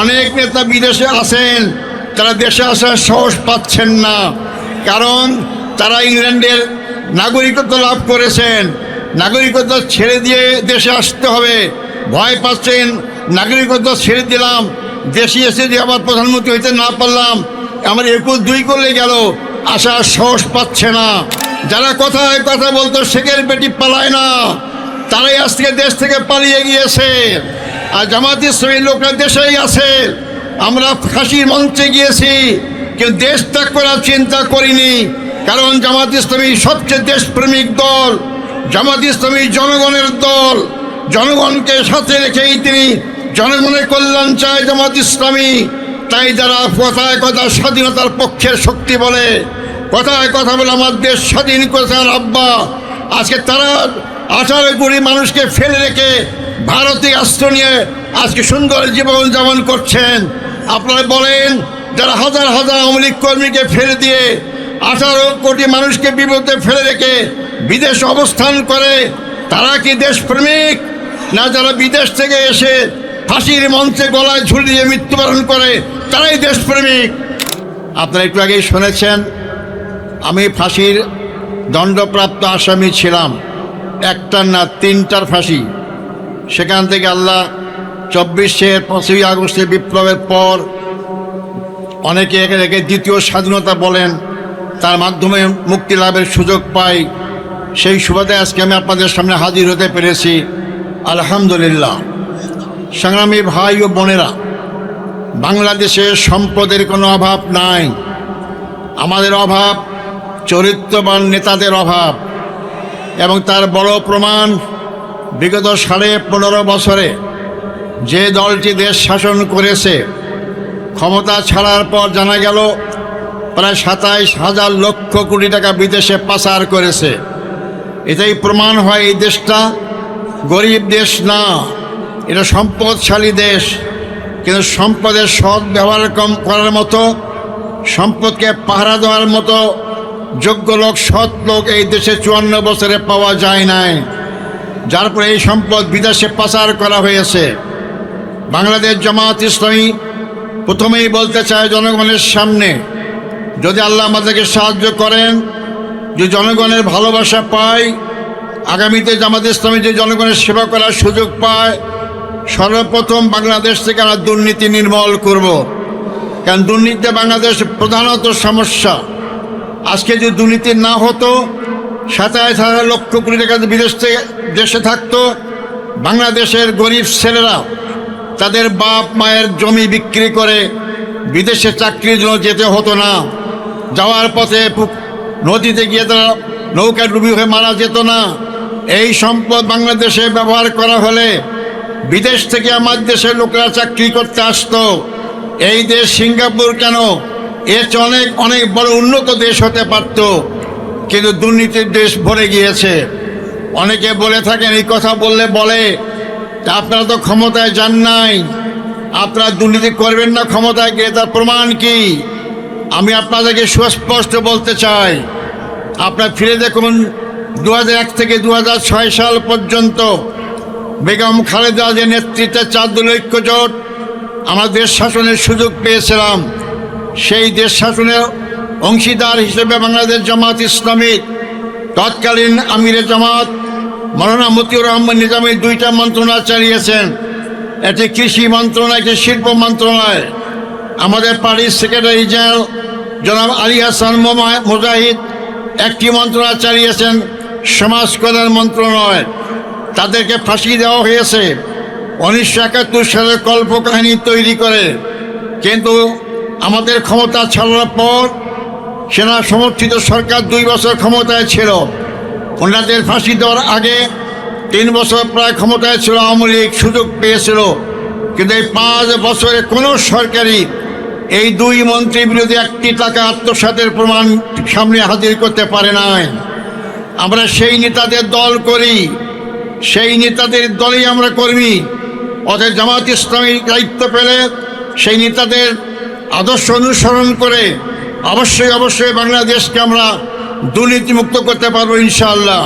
অনেক নেতা বিদেশে আছেন, তারা দেশে আসার সাহস পাচ্ছেন না। কারণ তারা ইংল্যান্ডের নাগরিকত্ব লাভ করেছেন। নাগরিকত্ব ছেড়ে দিয়ে দেশে আসতে হবে। ভয় পাচ্ছেন, নাগরিকত্ব ছেড়ে দিলাম। দেশে এসে যে আবার প্রধানমন্ত্রী হইতে না পারলাম, আমার একুশ দুই করলে গেল। আসার সাহস পাচ্ছে না। যারা কথায় কথা বলতো শেখের বেটি পালায় না। তারাই আজ থেকে দেশ থেকে পালিয়ে গিয়েছে। আর জামাত ইসলামী লোকরা দেশেই আছে। আমরা ফাঁসির মঞ্চে গিয়েছি কিন্তু দেশ ত্যাগ করার চিন্তা করিনি, কারণ জামাত ইসলামী সবচেয়ে দেশপ্রেমিক দল, জামাত ইসলামী জনগণের দল। জনগণকে সাথে রেখেই তিনি জনগণের কল্যাণ চায় জামাত ইসলামী। তাই যারা কথায় কথা স্বাধীনতার পক্ষের শক্তি বলে, কথায় কথা বলে আমার দেশ স্বাধীন করেছে আব্বা। আজকে তারা আঠারো মানুষকে ফেলে রেখে ভারতে আশ্রয় নিয়ে আজকে সুন্দর জীবন যাপন করছেন। আপনারা বলেন, যারা হাজার হাজার আওয়ামী কর্মীকে ফেলে দিয়ে আঠারো কোটি মানুষকে বিপদে ফেলে রেখে বিদেশ অবস্থান করে, তারা কি দেশপ্রেমিক? না যারা বিদেশ থেকে এসে ফাঁসির মঞ্চে গলায় ঝুলিয়ে মৃত্যুবরণ করে, তারাই দেশপ্রেমিক? আপনারা একটু আগেই শুনেছেন, আমি ফাঁসির দণ্ডপ্রাপ্ত আসামি ছিলাম। একটার না তিনটার ফাঁসি। সেখান থেকে আল্লাহ চব্বিশে পাঁচই আগস্টে বিপ্লবের পর অনেকে একে একে দ্বিতীয় স্বাধীনতা বলেন, তার মাধ্যমে মুক্তি লাভের সুযোগ পাই। সেই সুবাদে আজকে আমি আপনাদের সামনে হাজির হতে পেরেছি। আলহামদুলিল্লাহ। সংগ্রামী ভাই ও বোনেরা, বাংলাদেশে সম্পদের কোনো অভাব নাই। আমাদের অভাব চরিত্রবান নেতাদের অভাব এবং তার বড় প্রমাণ বিগত সাড়ে পনেরো বছরে যে দলটি দেশ শাসন করেছে, ক্ষমতা ছাড়ার পর জানা গেল প্রায় সাতাইশ হাজার লক্ষ কোটি টাকা বিদেশে পাচার করেছে। এটাই প্রমাণ হয় এই দেশটা গরিব দেশ না, এটা সম্পদশালী দেশ। কিন্তু সম্পদের সৎ ব্যবহার কম করার মতো, সম্পদকে পাহারা দেওয়ার মতো যোগ্য লোক, সৎ লোক এই দেশে চুয়ান্ন বছরে পাওয়া যায় নাই। যার পরে এই সম্পদ বিদেশে পাচার করা হয়েছে বাংলাদেশ জামাত ইসলামী প্রথমেই বলতে চায় জনগণের সামনে, যদি আল্লাহ আমাদেরকে সাহায্য করেন, যে জনগণের ভালোবাসা পায়, আগামীতে জামাত ইসলামী যে জনগণের সেবা করার সুযোগ পায়, সর্বপ্রথম বাংলাদেশ থেকে আমরা দুর্নীতি নির্মল করব। কারণ দুর্নীতি বাংলাদেশ প্রধানত সমস্যা আজকে যদি দুর্নীতি না হতো সাতাইশ হাজার লক্ষ কোটি টাকা বিদেশ থেকে দেশে থাকতো, বাংলাদেশের গরিব ছেলেরা তাদের বাপ মায়ের জমি বিক্রি করে বিদেশে চাকরির জন্য যেতে হতো না। যাওয়ার পথে নদীতে গিয়ে তারা নৌকা ডুবি হয়ে মারা যেত না। এই সম্পদ বাংলাদেশে ব্যবহার করা হলে বিদেশ থেকে আমার দেশের লোকেরা চাকরি করতে আসতো। এই দেশ সিঙ্গাপুর কেন? এর অনেক অনেক বড় উন্নত দেশ হতে পারত। কিন্তু দুর্নীতির দেশ ভরে গিয়েছে। অনেকে বলে থাকেন, এই কথা বললে বলে আপনারা তো ক্ষমতায় যান নাই। আপনারা দুর্নীতি করবেন না ক্ষমতায় গিয়ে, তার প্রমাণ কি? আমি আপনাদেরকে সুস্পষ্ট বলতে চাই, আপনার ফিরে দেখুন দু থেকে দু হাজার ছয় সাল পর্যন্ত বেগম খালেদা যে নেতৃত্বে চার দল ঐক্য জোট আমরা দেশ শাসনের সুযোগ পেয়েছিলাম। সেই দেশ শাসনের অংশীদার হিসেবে বাংলাদেশ জামাত ইসলামিক তৎকালীন আমিরে জামাত মৌলানা মতিউর রহমান নিজামী দুইটা মন্ত্রণালয় চালিয়েছেন। একটি কৃষি মন্ত্রণালয় একটি শিল্প মন্ত্রণালয়। আমাদের পার্টির সেক্রেটারি জেনারেল জনাব আলী হাসান মুজাহিদ একটি মন্ত্রণালয় চালিয়েছেন, সমাজ কল্যাণ মন্ত্রণালয়। তাদেরকে ফাঁসি দেওয়া হয়েছে। উনিশশো একাত্তর সালে কল্পকাহিনী তৈরি করে। কিন্তু আমাদের ক্ষমতা ছাড়ার পর সেনা সমর্থিত সরকার দুই বছর ক্ষমতায় ছিল। ওনাদের ফাঁসি দেওয়ার আগে তিন বছর প্রায় ক্ষমতায় ছিল, আওয়ামী লীগ সুযোগ পেয়েছিল। কিন্তু এই পাঁচ বছরে কোনো সরকারি এই দুই মন্ত্রী বিরোধী একটি টাকা আত্মসাতের প্রমাণ সামনে হাজির করতে পারে নাই। আমরা সেই নেতাদের দল করি, সেই নেতাদের দলেই আমরা কর্মী। অতএব জামাত ইসলামী দায়িত্ব পেলে সেই নেতাদের আদর্শ অনুসরণ করে অবশ্যই অবশ্যই বাংলাদেশকে আমরা দুর্নীতিমুক্ত করতে পারব ইনশাআল্লাহ।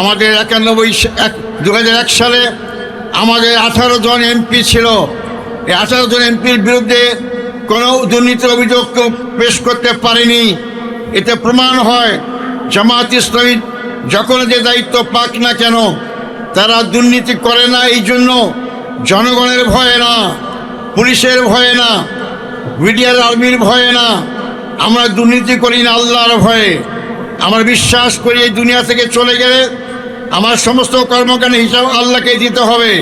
আমাদের একানব্বই এক দু এক সালে আমাদের আঠারো জন এমপি ছিল। এই আঠারো জন এমপির বিরুদ্ধে কোনো দুর্নীতির অভিযোগ কেউ পেশ করতে পারেনি। এতে প্রমাণ হয় জামাত ইসলামী যখন যে দায়িত্ব পাক না কেন, তারা দুর্নীতি করে না, এই জন্য জনগণের ভয়ে না, পুলিশের ভয়ে না মিডিয়ার আর্মির ভয়ে না আমরা দুর্নীতি করি না আল্লাহর ভয়ে। আমরা বিশ্বাস করি এই দুনিয়া থেকে চলে গেলে আমার সমস্ত কর্মকাণ্ড হিসাব আল্লাহকে দিতে হবে।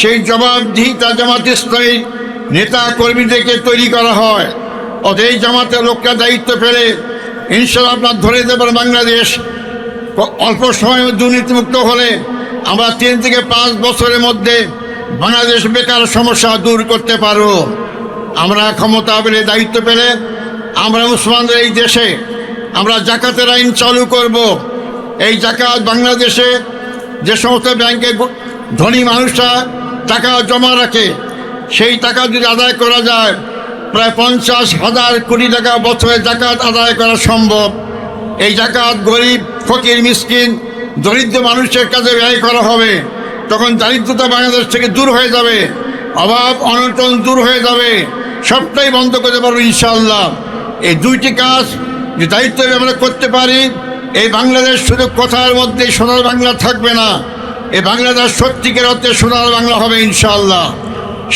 সেই জবাবদিহিতা জামাত ইসলামী নেতা কর্মীদেরকে তৈরি করা হয়। অত এই জামাতের লোকটা দায়িত্ব পেলে ইনশাল্লাহ আপনার ধরে দেবেন বাংলাদেশ। অল্প সময়ে দুর্নীতিমুক্ত হলে আমরা তিন থেকে পাঁচ বছরের মধ্যে বাংলাদেশ বেকার সমস্যা দূর করতে পারব। আমরা ক্ষমতা পেলে, দায়িত্ব পেলে আমরা মুসলমানদের এই দেশে, আমরা জাকাতের আইন চালু করব। এই জাকাত বাংলাদেশে যে সমস্ত ব্যাংকে ধনী মানুষরা টাকা জমা রাখে, সেই টাকা যদি আদায় করা যায়, প্রায় পঞ্চাশ হাজার কোটি টাকা বছরে জাকাত আদায় করা সম্ভব। এই জাকাত গরিব, ফকির, মিসকিন, দরিদ্র মানুষের কাছে ব্যয় করা হবে। তখন দারিদ্রতা বাংলাদেশ থেকে দূর হয়ে যাবে, অভাব অনটন দূর হয়ে যাবে। সবটাই বন্ধ করতে পারব ইনশাআল্লাহ। এই দুইটি কাজ যে দায়িত্ব আমরা করতে পারি, এই বাংলাদেশ শুধু কথার মধ্যে সোনার বাংলা থাকবে না, এই বাংলাদেশ সত্যিকার অর্থে সোনার বাংলা হবে ইনশাআল্লাহ।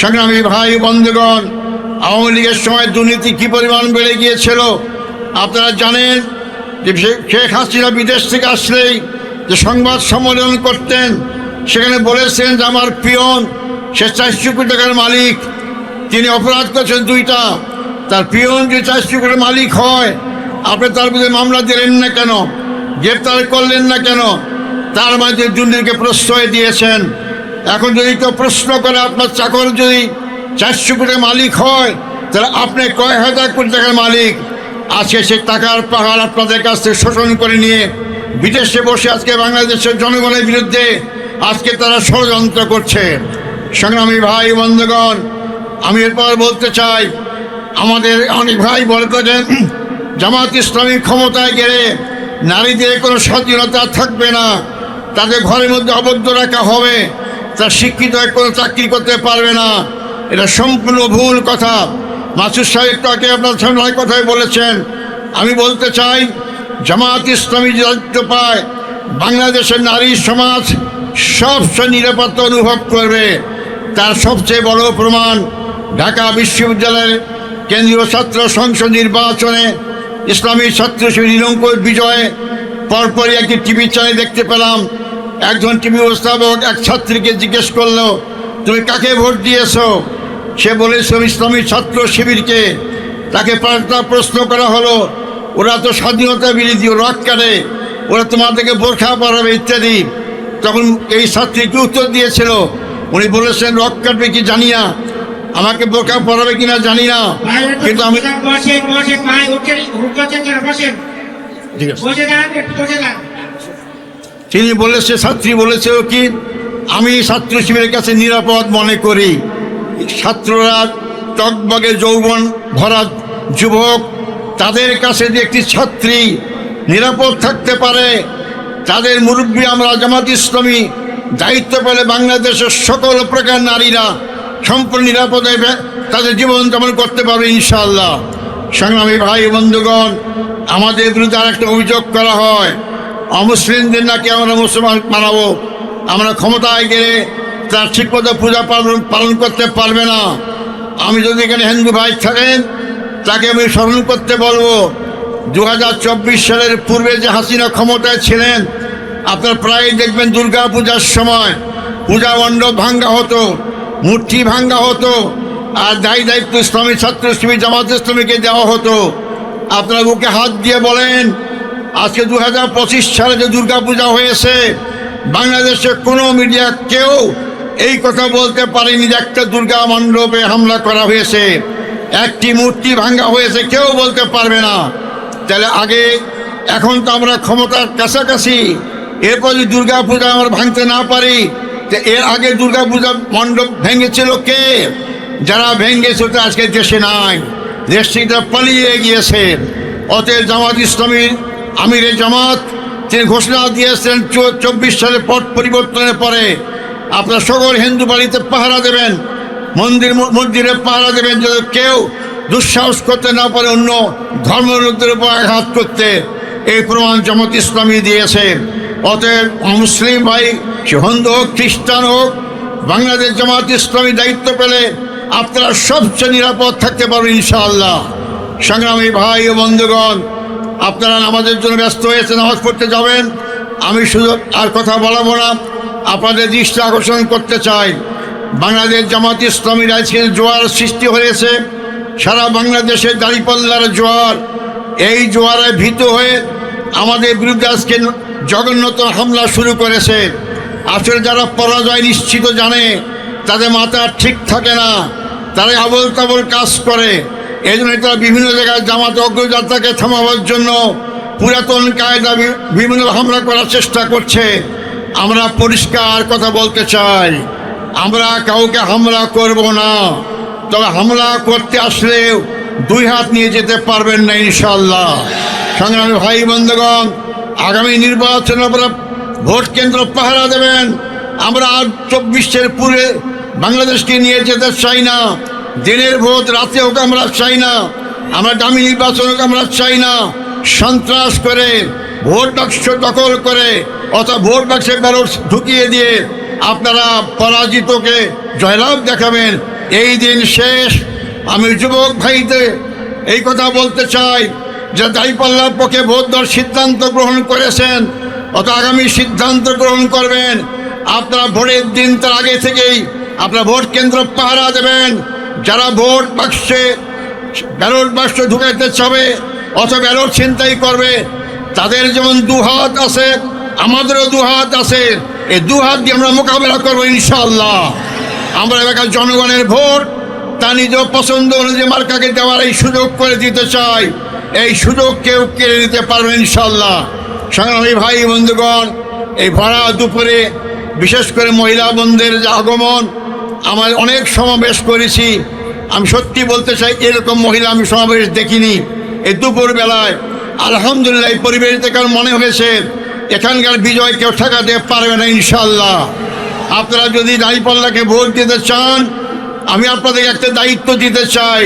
সংগ্রামী ভাই, বন্ধুগণ, আওয়ামী লীগের সময় দুর্নীতি কী পরিমাণ বেড়ে গিয়েছিল আপনারা জানেন যে শেখ হাসিনা বিদেশ থেকে আসলেই যে সংবাদ সম্মেলন করতেন, সেখানে বলেছেন যে আমার পিয়ন সে চারশো কোটি টাকার মালিক, তিনি অপরাধ করেছেন দুইটা। তার পিয়ন যে চারশো কোটির মালিক হয়, আপনি তার বিরুদ্ধে মামলা দিলেন না কেন? গ্রেপ্তার করলেন না কেন? তার মাঝে দুর্নীতিকে প্রশ্রয় দিয়েছেন। এখন যদি কেউ প্রশ্ন করে, আপনার চাকর যদি চারশো কোটি মালিক হয়, তাহলে আপনি কয় হাজার কোটি টাকার মালিক? আজকে সে টাকার পাহাড় আপনাদের কাছ থেকে শোষণ করে নিয়ে বিদেশে বসে আজকে বাংলাদেশের জনগণের বিরুদ্ধে আজকে তারা ষড়যন্ত্র করছে। সংগ্রামী ভাই বন্ধুগণ, আমি এরপর বলতে চাই আমাদের অনেক ভাই বলে থাকেন জামাত ইসলামী ক্ষমতায় গেলে নারীদের কোনো স্বাধীনতা থাকবে না। তাদের ঘরের মধ্যে আবদ্ধ রাখা হবে। তার শিক্ষিত কোনো চাকরি করতে পারবে না। এটা সম্পূর্ণ ভুল কথা। মাসুদ সাহেব তাকে আপনার সামনে কথাই বলেছেন। আমি বলতে চাই, জামাত ইসলামী দায়িত্ব পায়, বাংলাদেশের নারী সমাজ সবচেয়ে নিরাপত্তা অনুভব করবে। তার সবচেয়ে বড় প্রমাণ ঢাকা বিশ্ববিদ্যালয়ের কেন্দ্রীয় ছাত্র সংসদ নির্বাচনে ইসলামী ছাত্র নিরঙ্কুশ বিজয়ে পরপরই একটি টিভি চ্যানেল দেখতে পেলাম। একজন টিভি উপস্থাপক এক ছাত্রীকে জিজ্ঞেস করল, তুমি কাকে ভোট দিয়েছ? সে বলেছে ইসলামী ছাত্র শিবিরকে। তাকে পাল্টা প্রশ্ন করা হলো, ওরা তো স্বাধীনতা বিরোধী রক কাটে ওরা তোমাদেরকে বোরখা পরাবে ইত্যাদি। তখন এই ছাত্রী কি উত্তর দিয়েছিল? উনি বলেছেন রক কাটবে কি জানি না। আমাকে বোরখা পরাবে কিনা জানি না। কিন্তু আমি ঠিক আছে। তিনি বলেছে ছাত্রী বলেছে কি আমি ছাত্র শিবিরের কাছে নিরাপদ মনে করি। ছাত্ররা টকবগে যৌবন ভরা যুবক তাদের কাছে যে একটি ছাত্রী নিরাপদ থাকতে পারে তাদের মুরব্বী আমরা জামাত ইসলামী দায়িত্ব পেলে বাংলাদেশের সকল প্রকার নারীরা সম্পূর্ণ নিরাপদে তাদের জীবন যাপন করতে পারবে ইনশাআল্লাহ। সংগ্রামী ভাই, বন্ধুগণ, আমাদের বিরুদ্ধে আরেকটা অভিযোগ করা হয়। অমুসলিমদের নাকি আমরা মুসলমান মানাবো? আমরা ক্ষমতায় গেলে তার ঠিকমতো পূজা পালন পালন করতে পারবে না। আমি যদি এখানে হিন্দু ভাই থাকেন, তাকে আমি স্মরণ করতে বলব। দু হাজার চব্বিশ সালের পূর্বে যে হাসিনা ক্ষমতায় ছিলেন, আপনার প্রায় দেখবেন দুর্গা পূজার সময় পূজা মণ্ডপ ভাঙ্গা হতো। মূর্তি ভাঙ্গা হতো, আর দায়ী দায়িত্ব ইসলামী ছাত্র শিবির জামাত ইসলামীকে দেওয়া হতো। আপনার বুকে হাত দিয়ে বলেন, আজকে দু হাজার পঁচিশ সালে যে দুর্গা পূজা হয়েছে, বাংলাদেশের কোনো মিডিয়া কেউ এই কথা বলতে পারেনি যে একটা দুর্গা মণ্ডপে হামলা করা হয়েছে। একটি মূর্তি ভাঙ্গা হয়েছে, কেউ বলতে পারবে না। তাহলে আগে, এখন তো আমরা ক্ষমতার কাছাকাছি। এরপর যদি দুর্গাপূজা আমরা ভাঙতে না পারি এর আগে দুর্গা পূজা মণ্ডপ ভেঙেছিল কে? যারা ভেঙেছে তো আজকে দেশে নাই। দেশ থেকে পালিয়ে গিয়েছে। অতএব জামাত ইসলামীর আমিরে জামাত, তিনি ঘোষণা দিয়েছেন চব্বিশ সালে পট পরিবর্তনের পরে। আপনার সকল হিন্দু বাড়িতে পাহারা দেবেন, মন্দির মন্দিরে পাহারা দেবেন যাতে কেউ দুঃসাহস করতে না পারে, অন্য ধর্মলোকদের উপর আঘাত করতে। এই প্রমাণ জামাত ইসলামী দিয়েছে। অতএব মুসলিম ভাই হিন্দু হোক, খ্রিস্টান হোক, বাংলাদেশ জামাত ইসলামী দায়িত্ব পেলে আপনারা সবচেয়ে নিরাপদ থাকতে পারবেন ইনশাআল্লাহ। সংগ্রামী ভাই ও বন্ধুগণ, আপনারা নামাজের জন্য ব্যস্ত হয়েছে নামাজ পড়তে যাবেন। আমি শুধু আর কথা বলাবো না, আপনাদের দৃষ্টি আকর্ষণ করতে চাই। বাংলাদেশ জামাত ইসলামীর আজকে জোয়ার সৃষ্টি হয়েছে। সারা বাংলাদেশের দাঁড়িপাল্লার জোয়ার, এই জোয়ারে ভীত হয়ে আমাদের বিরুদ্ধে আজকে জগন্নাথ হামলা শুরু করেছে। আসলে যারা পরাজয় নিশ্চিত জানে, তাদের মাথা ঠিক থাকে না। তারা আবল তাবল কাজ করে। এই জন্য তারা বিভিন্ন জায়গায় জামাত অগ্রযাত্রাকে থামাবার জন্য পুরাতন কায়দা বিভিন্ন হামলা করার চেষ্টা করছে। আমরা পরিষ্কার কথা বলতে চাই, আমরা কাউকে হামলা করব না। তবে হামলা করতে আসলেও দুই হাত নিয়ে যেতে পারবেন না ইনশাল্লাহ সংগ্রামী ভাই বন্ধুগণ আগামী নির্বাচনে আপনারা ভোট কেন্দ্র পাহারা দেবেন। আমরা আর চব্বিশের পুরে বাংলাদেশকে নিয়ে যেতে চাই না। দিনের ভোট, রাতে হোক আমরা চাই না। আমরা দামি নির্বাচন হোক আমরা চাই না। সন্ত্রাস করে, ভোট বাক্স দখল করে, অথবা ভোট বাক্সে ব্যালট ঢুকিয়ে দিয়ে আপনারা পরাজিতকে জয়লাভ দেখাবেন। এই দিন শেষ। আমি যুবক ভাইদের এই কথা বলতে চাই। যে দাঁড়িপাল্লার পক্ষে দেওয়ার সিদ্ধান্ত গ্রহণ করেছেন, অত আগামী সিদ্ধান্ত গ্রহণ করবেন। আপনারা ভোটের দিন তার আগে থেকেই আপনারা ভোট কেন্দ্র পাহারা দেবেন। যারা ভোট বাক্সে ব্যালট বাক্স ঢুকাইতে চাবে, অথবা ব্যালট ছিনতাই করবে, তাদের যেমন দু হাত আছে, আমাদেরও দু হাত আছে। এই দু হাত দিয়ে আমরা মোকাবেলা করব ইনশাল্লাহ আমরা এলাকার জনগণের ভোট, তা নিজ পছন্দ অনুযায়ী মার্কাকে দেওয়ার এই সুযোগ করে দিতে চাই। এই সুযোগ কেউ কেড়ে নিতে পারবে ইনশাল্লাহ সংগ্রামী ভাই, বন্ধুগণ, এই ভরা দুপুরে বিশেষ করে মহিলা বন্ধের যে আগমন, আমার অনেক সমাবেশ করেছি। আমি সত্যি বলতে চাই, এরকম মহিলা আমি সমাবেশ দেখিনি। এই দুপুর বেলায় আলহামদুলিল্লাহ এই পরিবেশ দেখার মনে হয়েছে, এখানকার বিজয় কেউ ঠেকাতে পারবে না ইনশাল্লাহ আপনারা যদি দাঁড়িপাল্লাকে ভোট দিতে চান, আমি আপনাদের একটা দায়িত্ব দিতে চাই।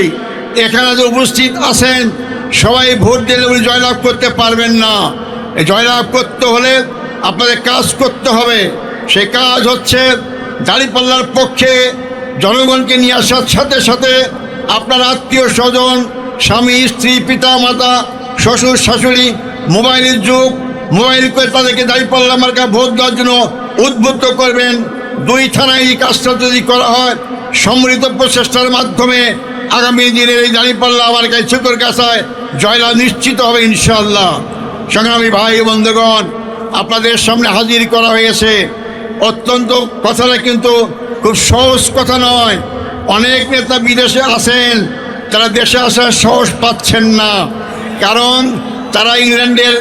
এখানে যে উপস্থিত আছেন সবাই ভোট দিলে উনি জয়লাভ করতে পারবেন না। জয়লাভ করতে হলে আপনাদের কাজ করতে হবে। সে কাজ হচ্ছে দাঁড়িপাল্লার পক্ষে জনগণকে নিয়ে আসার সাথে সাথে আপনার আত্মীয় স্বজন, স্বামী, স্ত্রী, পিতা, মাতা, শ্বশুর, শাশুড়ি, মোবাইলের যুগ, মোবাইল করে তাদেরকে দাঁড়িপাল্লা মার্কা ভোট দেওয়ার জন্য উদ্বুদ্ধ করবেন। দুই থানায় এই কাজটা যদি করা হয়, সম্মিলিত প্রচেষ্টার মাধ্যমে আগামী দিনের এই দাঁড়িপাল্লা আমার কাছে ছুকর কাছায় জয়লাভ নিশ্চিত হবে ইনশাল্লাহ সংগ্রামী ভাই বন্ধুগণ, আপনাদের সামনে হাজির করা হয়েছে। অত্যন্ত কথাটা কিন্তু খুব সহজ কথা নয়। অনেক নেতা বিদেশে আছেন তারা দেশে আসার সাহস পাচ্ছেন না। কারণ তারা ইংল্যান্ডের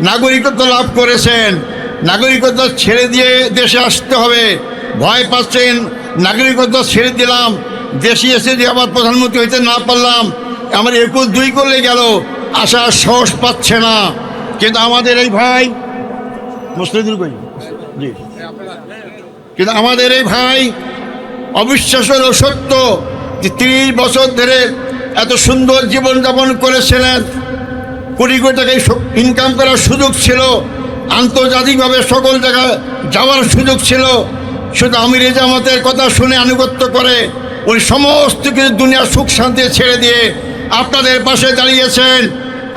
নাগরিকত্ব লাভ করেছেন। নাগরিকত্ব ছেড়ে দিয়ে দেশে আসতে হবে। ভয় পাচ্ছেন, নাগরিকত্ব ছেড়ে দিলাম। দেশে এসে যে আবার প্রধানমন্ত্রী হইতে না পারলাম আমার একুশ দুই করলে গেল। আসার সাহস পাচ্ছে না। কিন্তু আমাদের এই ভাই, মুসলিদুল কই জি। কিন্তু আমাদের এই ভাই অবিশ্বাস্য হলো সত্য যে তিরিশ বছর ধরে এত সুন্দর জীবনযাপন করেছিলেন। কোটি কোটি টাকা ইনকাম করার সুযোগ ছিল। আন্তর্জাতিকভাবে সকল জায়গায় যাওয়ার সুযোগ ছিল। শুধু আমির জামাতের কথা শুনে আনুগত্য করে, ওই সমস্ত কিছু দুনিয়ার সুখ শান্তি ছেড়ে দিয়ে আপনাদের পাশে দাঁড়িয়েছেন।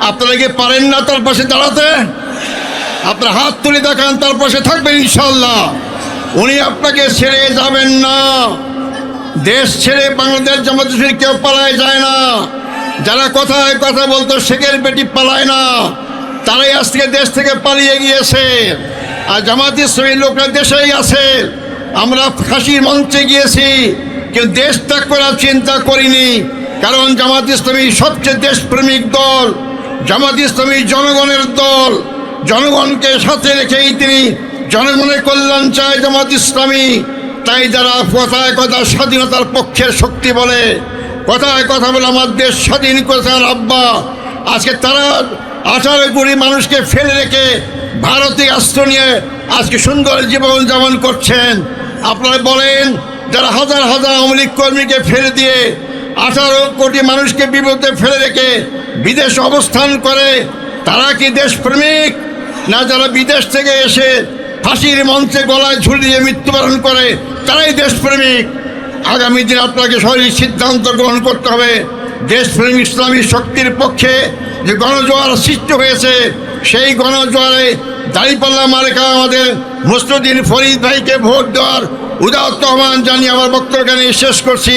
আপনারা কি পারেন না তার পাশে দাঁড়াতে? আপনার হাত তুলে দেখান, তার পাশে থাকবেন ইনশাল্লাহ উনি আপনাকে ছেড়ে যাবেন না। দেশ ছেড়ে বাংলাদেশ জামাত কেউ পালায় যায় না। যারা কথায় কথা বলতো, শেখের বেটি পালায় না। তারাই আজ থেকে দেশ থেকে পালিয়ে গিয়েছে। আর জামাত ইসলামী লোকরা দেশেই আছে। আমরা ফাঁসির মঞ্চে গিয়েছি, কিন্তু দেশ ত্যাগ করার চিন্তা করিনি। কারণ জামাত ইসলামী সবচেয়ে দেশপ্রেমিক দল, জামাত ইসলামী জনগণের দল। জনগণকে সাথে রেখেই তিনি জনগণের কল্যাণ চায় জামাত ইসলামী। তাই যারা কথায় কথা স্বাধীনতার পক্ষের শক্তি বলে, কথায় কথা বলে আমার দেশ স্বাধীন করেছে আব্বা। আজকে তারা আঠারো কোটি মানুষকে ফেলে রেখে ভারতে আশ্রয় নিয়ে আজকে সুন্দর জীবন যাপন করছেন। আপনারা বলেন, যারা হাজার হাজার আওয়ামী লীগ কর্মীকে ফেলে দিয়ে আঠারো কোটি মানুষকে বিপদে ফেলে রেখে বিদেশ অবস্থান করে, তারা কি দেশপ্রেমিক? না যারা বিদেশ থেকে এসে ফাঁসির মঞ্চে গলায় ঝুলিয়ে মৃত্যুবরণ করে, তারাই দেশপ্রেমিক? আগামী দিন আপনাকে সঠিক সিদ্ধান্ত গ্রহণ করতে হবে। দেশপ্রেম ইসলামী শক্তির পক্ষে যে গণজোয়ার সৃষ্টি হয়েছে, সেই গণজোয়ারে দাঁড়িপাল্লা মার্কা আমাদের মুসলুদ্দিন ফরিদ ভাইকে ভোট দেওয়ার আহ্বান জানিয়ে আমার বক্তব্য শেষ করছি।